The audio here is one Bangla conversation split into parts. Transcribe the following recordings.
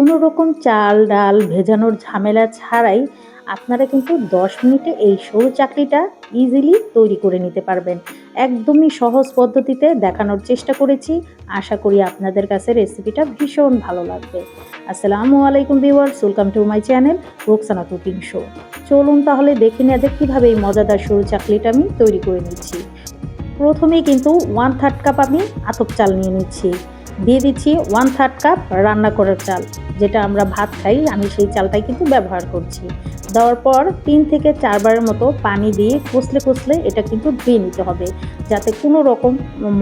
কোনো রকম চাল ডাল ভেজানোর ঝামেলা ছাড়াই আপনারা কিন্তু দশ মিনিটে এই সরু চাকরিটা ইজিলি তৈরি করে নিতে পারবেন। একদমই সহজ পদ্ধতিতে দেখানোর চেষ্টা করেছি। আশা করি আপনাদের কাছে রেসিপিটা ভীষণ ভালো লাগবে। আসসালামু আলাইকুম viewers welcome to my channel Roksana cooking show চলুন তাহলে দেখে নেওয়া যাক কীভাবে এই মজাদার সরু চাকলিটা আমি তৈরি করে নিচ্ছি। প্রথমেই কিন্তু ওয়ান থার্ড কাপ আমি আতপ চাল নিয়ে নিচ্ছি। দিয়ে দিচ্ছি ওয়ান থার্ড কাপ রান্না করার চাল। যেটা আমরা ভাত খাই, আমি সেই চালটাই কিন্তু ব্যবহার করছি। দেওয়ার পর তিন থেকে চারবারের মতো পানি দিয়ে কষলে কষলে এটা কিন্তু ধুয়ে নিতে হবে। যাতে কোনো রকম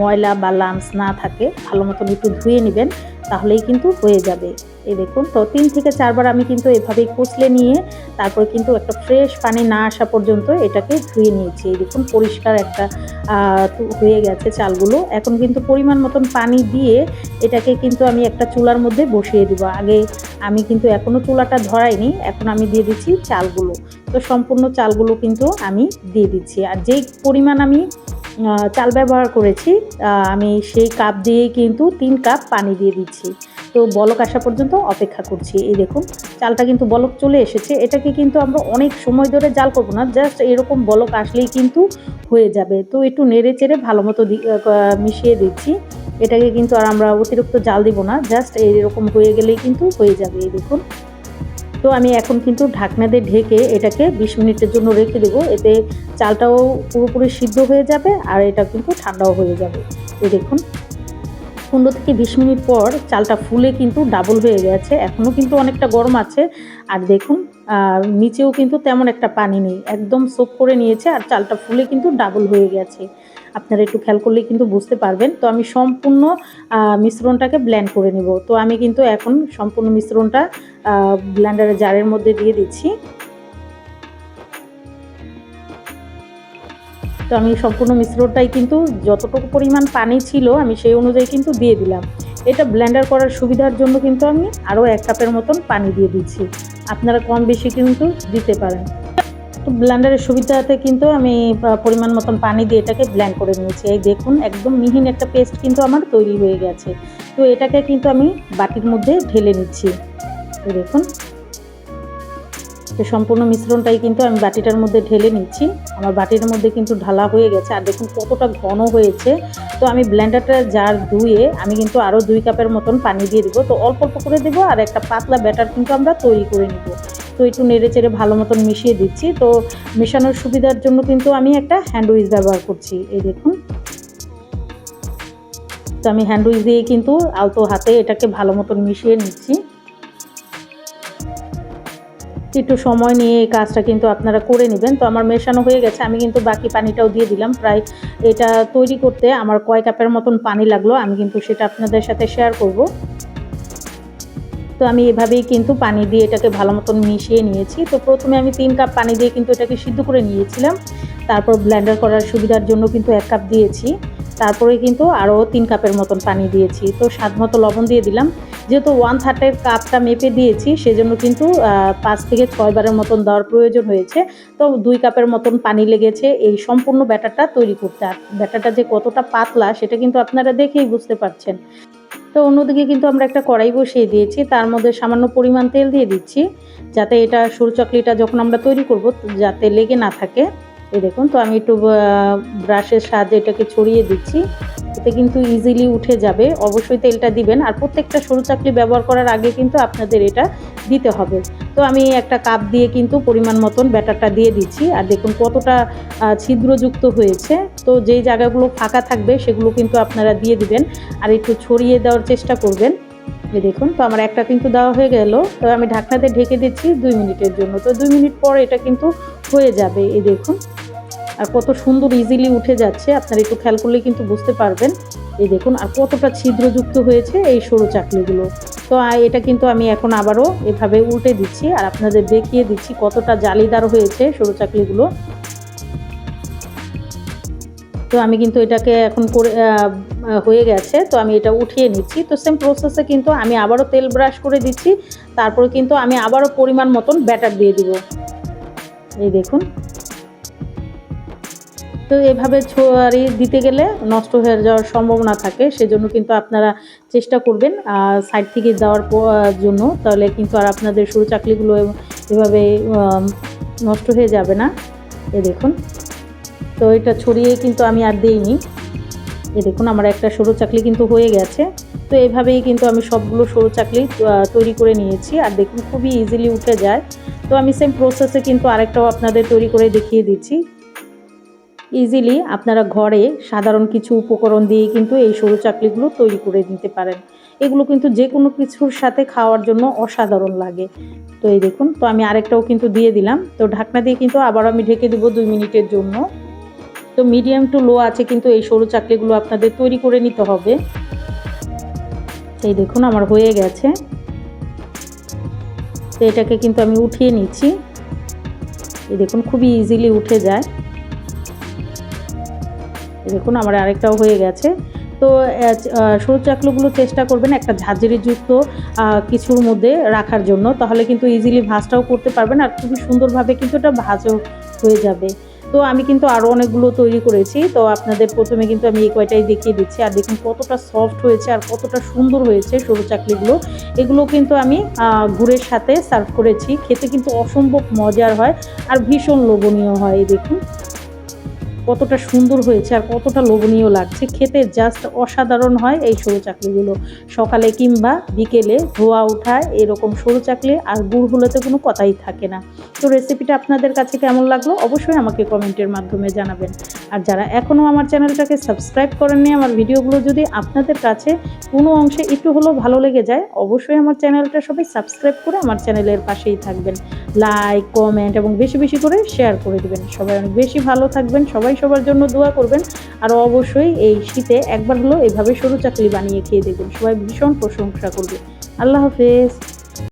ময়লা বা লামস না থাকে, ভালো মতন একটু ধুয়ে নেবেন। তাহলেই কিন্তু হয়ে যাবে। এই দেখুন, তো তিন থেকে চারবার আমি কিন্তু এভাবেই কষলে নিয়ে তারপর কিন্তু একটা ফ্রেশ পানি না আসা পর্যন্ত এটাকে ধুয়ে নিয়েছি। এই দেখুন, পরিষ্কার একটা হয়ে গেছে চালগুলো। এখন কিন্তু পরিমাণ মতন পানি দিয়ে এটাকে কিন্তু আমি একটা চুলার মধ্যে বসিয়ে দিব। আগে আমি কিন্তু এখনও চুলাটা ধরাইনি, এখন আমি দিয়ে দিচ্ছি চালগুলো। তো সম্পূর্ণ চালগুলো কিন্তু আমি দিয়ে দিচ্ছি। আর যেই পরিমাণ আমি চাল ব্যবহার করেছি। আমি সেই কাপ দিয়েই কিন্তু তিন কাপ পানি দিয়ে দিচ্ছি। তো বলক আসা পর্যন্ত অপেক্ষা করছি। এই দেখুন, চালটা কিন্তু বলক চলে এসেছে। এটাকে কিন্তু আমরা অনেক সময় ধরে জাল করব না, জাস্ট এরকম বলক আসলেই কিন্তু হয়ে যাবে। তো একটু নেড়ে চেড়ে ভালো মতো মিশিয়ে দিচ্ছি। এটাকে কিন্তু আর আমরা অতিরিক্ত জাল দিব না, জাস্ট এরকম হয়ে গেলেই কিন্তু হয়ে যাবে। এই দেখুন তো আমি এখন কিন্তু ঢাকনা দিয়ে ঢেকে এটাকে বিশ মিনিটের জন্য রেখে দেবো। এতে চালটাও পুরোপুরি সিদ্ধ হয়ে যাবে আর এটা কিন্তু ঠান্ডাও হয়ে যাবে। এই দেখুন, পনেরো থেকে বিশ মিনিট পর চালটা ফুলে কিন্তু ডাবল হয়ে গেছে। এখনও কিন্তু অনেকটা গরম আছে। আর দেখুন নিচেও কিন্তু তেমন একটা পানি নেই। একদম সোপ করে নিয়েছে আর চালটা ফুলে কিন্তু ডাবল হয়ে গেছে। আপনারা একটু খেয়াল করলে কিন্তু বুঝতে পারবেন। তো আমি সম্পূর্ণ মিশ্রণটাকে ব্ল্যান্ড করে নেব। তো আমি কিন্তু এখন সম্পূর্ণ মিশ্রণটা ব্ল্যান্ডারের জারের মধ্যে দিয়ে দিচ্ছি। তো আমি সম্পূর্ণ মিশ্রণটাই কিন্তু যতটুকু পরিমাণ পানি ছিল, আমি সেই অনুযায়ী কিন্তু দিয়ে দিলাম। এটা ব্লেন্ডার করার সুবিধার জন্য কিন্তু আমি আরও এক কাপের মতন পানি দিয়ে দিচ্ছি। আপনারা কম বেশি কিন্তু দিতে পারেন। তো ব্লেন্ডারের সুবিধাতে কিন্তু আমি পরিমাণ মতন পানি দিয়ে এটাকে ব্ল্যান্ড করে নিয়েছি। এই দেখুন, একদম মিহিন একটা পেস্ট কিন্তু আমার তৈরি হয়ে গেছে। তো এটাকে কিন্তু আমি বাটির মধ্যে ঢেলে নিচ্ছি। দেখুন। তো সম্পূর্ণ মিশ্রণটাই কিন্তু আমি বাটিটার মধ্যে ঢেলে নিচ্ছি। আমার বাটির মধ্যে কিন্তু ঢালা হয়ে গেছে। আর দেখুন, কতটা ঘন হয়েছে। তো আমি ব্লেন্ডারটা জার ধুয়ে আমি কিন্তু আরও দুই কাপের মতন পানি দিয়ে দেবো। তো অল্প অল্প করে দেবো আর একটা পাতলা ব্যাটার কিন্তু আমরা তৈরি করে নিব। তো একটু নেড়ে চেড়ে ভালো মতন মিশিয়ে দিচ্ছি। তো মেশানোর সুবিধার জন্য কিন্তু আমি একটা হ্যান্ড উইচ ব্যবহার করছি। এই দেখুন। তো আমি হ্যান্ড উইচ দিয়ে কিন্তু আলতো হাতে এটাকে ভালো মতন মিশিয়ে নিচ্ছি। একটু সময় নিয়ে এই কাজটা কিন্তু আপনারা করে নেবেন। তো আমার মেশানো হয়ে গেছে। আমি কিন্তু বাকি পানিটাও দিয়ে দিলাম। প্রায় এটা তৈরি করতে আমার কয় কাপের মতন পানি লাগল। আমি কিন্তু সেটা আপনাদের সাথে শেয়ার করব। তো আমি এভাবেই কিন্তু পানি দিয়ে এটাকে ভালো মতন মিশিয়ে নিয়েছি। তো প্রথমে আমি তিন কাপ পানি দিয়ে কিন্তু এটাকে সিদ্ধ করে নিয়েছিলাম। তারপর ব্লেন্ডার করার সুবিধার জন্য কিন্তু এক কাপ দিয়েছি। তারপরে কিন্তু আরও তিন কাপের মতন পানি দিয়েছি। তো স্বাদ মতো লবণ দিয়ে দিলাম। যেহেতু ওয়ান থার্ডের কাপটা মেপে দিয়েছি, সেজন্য কিন্তু পাঁচ থেকে ছয়বারের মতন দেওয়ার প্রয়োজন হয়েছে। তো দুই কাপের মতন পানি লেগেছে এই সম্পূর্ণ ব্যাটারটা তৈরি করতে। আর ব্যাটারটা যে কতটা পাতলা, সেটা কিন্তু আপনারা দেখেই বুঝতে পারছেন। তো অন্যদিকে কিন্তু আমরা একটা কড়াই বসিয়ে দিয়েছি। তার মধ্যে সামান্য পরিমাণ তেল দিয়ে দিচ্ছি, যাতে এটা সুর চকলিটা যখন আমরা তৈরি করব, যাতে লেগে না থাকে। এই দেখুন, তো আমি একটু ব্রাশের সাহায্যে এটাকে ছড়িয়ে দিচ্ছি। এতে কিন্তু ইজিলি উঠে যাবে। অবশ্যই তেলটা দিবেন। আর প্রত্যেকটা সরু চাকলি ব্যবহার করার আগে কিন্তু আপনাদের এটা দিতে হবে। তো আমি একটা কাপ দিয়ে কিন্তু পরিমাণ মতন ব্যাটারটা দিয়ে দিচ্ছি। আর দেখুন কতটা ছিদ্রযুক্ত হয়েছে। তো যেই জায়গাগুলো ফাঁকা থাকবে সেগুলো কিন্তু আপনারা দিয়ে দিবেন। আর একটু ছড়িয়ে দেওয়ার চেষ্টা করবেন। এই দেখুন, তো আমার একটা কিন্তু দেওয়া হয়ে গেল। তো আমি ঢাকনাতে ঢেকে দিচ্ছি দুই মিনিটের জন্য। তো দুই মিনিট পর এটা কিন্তু হয়ে যাবে। এই দেখুন। আর কত সুন্দর ইজিলি উঠে যাচ্ছে, আপনারা একটু খেয়াল করলে কিন্তু বুঝতে পারবেন। এই দেখুন, আর কতটা ছিদ্রযুক্ত হয়েছে এই সরু চাকলিগুলো। তো এটা কিন্তু আমি এখন আবারও এভাবে উল্টে দিচ্ছি আর আপনাদের দেখিয়ে দিচ্ছি কতটা জালিদার হয়েছে সরু চাকলিগুলো। তো আমি কিন্তু এটাকে এখন করে হয়ে গেছে, তো আমি এটা উঠিয়ে নিচ্ছি। তো সেম প্রসেসে কিন্তু আমি আবারও তেল ব্রাশ করে দিচ্ছি, তারপরে কিন্তু আমি আবারও পরিমাণ মতন ব্যাটার দিয়ে দিব। এই দেখুন। তো এভাবে ছোয়ারি দিতে গেলে নষ্ট হয়ে যাওয়ার সম্ভাবনা থাকে, সেজন্য কিন্তু আপনারা চেষ্টা করবেন সাইড থেকে দেওয়ার জন্য। তাহলে কিন্তু আর আপনাদের সরু চাকলিগুলো এভাবে নষ্ট হয়ে যাবে না। এ দেখুন। তো এটা ছড়িয়ে কিন্তু আমি আর দিইনি। এ দেখুন, আমার একটা সরু চাকলি কিন্তু হয়ে গেছে। তো এভাবেই কিন্তু আমি সবগুলো সরু চাকলি তৈরি করে নিয়েছি। আর দেখুন, খুবই ইজিলি উঠে যায়। তো আমি সেম প্রসেসে কিন্তু আরেকটাও আপনাদের তৈরি করে দেখিয়ে দিচ্ছি। ইজিলি আপনারা ঘরে সাধারণ কিছু উপকরণ দিয়ে কিন্তু এই সরু চাকলিগুলো তৈরি করে নিতে পারেন। এগুলো কিন্তু যে কোনো কিছুর সাথে খাওয়ার জন্য অসাধারণ লাগে। তো এই দেখুন, তো আমি আরেকটাও কিন্তু দিয়ে দিলাম। তো ঢাকনা দিয়ে কিন্তু আবার আমি ঢেকে দিব দুই মিনিটের জন্য। তো মিডিয়াম টু লো আছে কিন্তু এই সরু চাকলিগুলো আপনাদের তৈরি করে নিতে হবে। এই দেখুন, আমার হয়ে গেছে। তো এটাকে কিন্তু আমি উঠিয়ে নিচ্ছি। এই দেখুন, খুবই ইজিলি উঠে যায়। দেখুন, আমার আরেকটাও হয়ে গেছে। তো সরু চাকলুগুলো চেষ্টা করবেন একটা ঝাঁঝরি যুক্ত কিছুর মধ্যে রাখার জন্য। তাহলে কিন্তু ইজিলি ভাজটাও করতে পারবেন আর খুবই সুন্দরভাবে কিন্তু এটা ভাজও হয়ে যাবে। তো, আমি কিন্তু আরও অনেকগুলো তৈরি করেছি। তো, আপনাদের প্রথমে কিন্তু আমি এই কয়টাই দেখিয়ে দিচ্ছি। আর দেখুন, কতটা সফট হয়েছে আর কতটা সুন্দর হয়েছে সরু চাকলিগুলো। এগুলো কিন্তু আমি গুড়ের সাথে সার্ভ করেছি। খেতে কিন্তু অসম্ভব মজার হয় আর ভীষণ লোভনীয় হয় দেখুন। কতটা সুন্দর হয়েছে আর কতটা লোভনীয় লাগছে। খেতে জাস্ট অসাধারণ হয় এই সরু চাকলিগুলো। সকালে কিংবা বিকেলে ধোয়া ওঠা এরকম সরু চাকলি আর গুড় হলেতে কোনো কথাই থাকে না। তো রেসিপিটা আপনাদের কাছে কেমন লাগল অবশ্যই আমাকে কমেন্টের মাধ্যমে জানাবেন। আর যারা এখনও আমার চ্যানেলটাকে সাবস্ক্রাইব করেননি, আমার ভিডিওগুলো যদি আপনাদের কাছে কোনো অংশে একটু হলেও ভালো লেগে যায়, অবশ্যই আমার চ্যানেলটা সবাই সাবস্ক্রাইব করে আমার চ্যানেলের পাশেই থাকবেন। লাইক কমেন্ট এবং বেশি বেশি করে শেয়ার করে দেবেন। সবাই অনেক বেশি ভালো থাকবেন। সবাই সবার জন্য দোয়া করবেন। আর অবশ্যই এই শীতে একবার হলো এভাবে সরু চাকলি বানিয়ে খেয়ে দেখবেন। সবাই ভীষণ প্রশংসা করবে। আল্লাহ হাফেজ।